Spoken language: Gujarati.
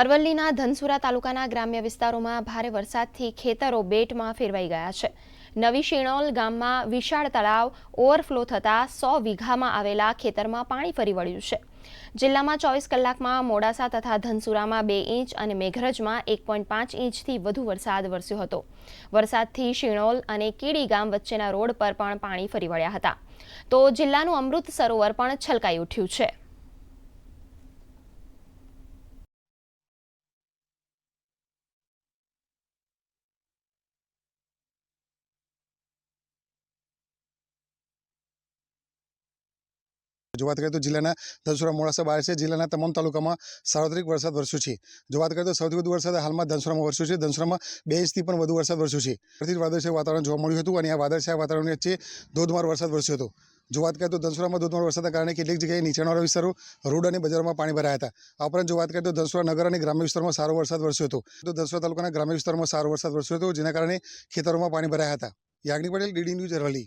અરવલ્લીના ધનસુરા તાલુકાના ગ્રામ્ય વિસ્તારોમાં ભારે વરસાદથી ખેતરો બેટમાં ફેરવાઈ ગયા છે. નવી શેણોલ ગામમાં વિશાળ તળાવ ઓવરફ્લો થતાં સો વીઘામાં આવેલા ખેતરમાં પાણી ફરી વળ્યું છે. જિલ્લામાં ચોવીસ કલાકમાં મોડાસા તથા ધનસુરામાં બે ઇંચ અને મેઘરજમાં એક પોઈન્ટ પાંચ ઇંચથી વધુ વરસાદ વરસ્યો હતો. વરસાદથી શિણોલ અને કીડી ગામ વચ્ચેના રોડ પર પણ પાણી ફરી વળ્યા હતા. તો જિલ્લાનું અમૃત સરોવર પણ છલકાઈ ઉઠ્યું છે. જો વાત કરીએ તો જિલ્લાના ધનસુરા મોડાસા બહાર છે. જિલ્લાના તમામ તાલુકામાં સાર્વત્રિક વરસાદ વરસ્યો છે. જો વાત કરીએ તો સૌથી વધુ વરસાદ હાલમાં ધનસુરામાં વરસ્યો છે. ધનસુરામાં બે ઇંચથી પણ વધુ વરસાદ વરસ્યો છે. ત્યારથી જ વાતાવરણ જોવા મળ્યું હતું અને આ વાદળછાયા વાતાવરણની વચ્ચે ધોધમાર વરસાદ વરસ્યો હતો. જો વાત કરીએ તો ધનસુરામાં ધોધમાર વરસાદના કારણે કેટલીક જગ્યાએ નીચાણવાળા વિસ્તારો, રોડ અને બજારોમાં પાણી ભરાયા હતા. આ ઉપરાંત જો વાત કરીએ તો ધનસુરા નગર અને ગ્રામ્ય વિસ્તારમાં સારો વરસાદ વરસ્યો હતો. તો ધનસુરા તાલુકાના ગ્રામ્ય વિસ્તારમાં સારો વરસાદ વરસ્યો હતો, જેના કારણે ખેતરોમાં પાણી ભરાયા હતા. Yagnik Patel, DD News Aravalli.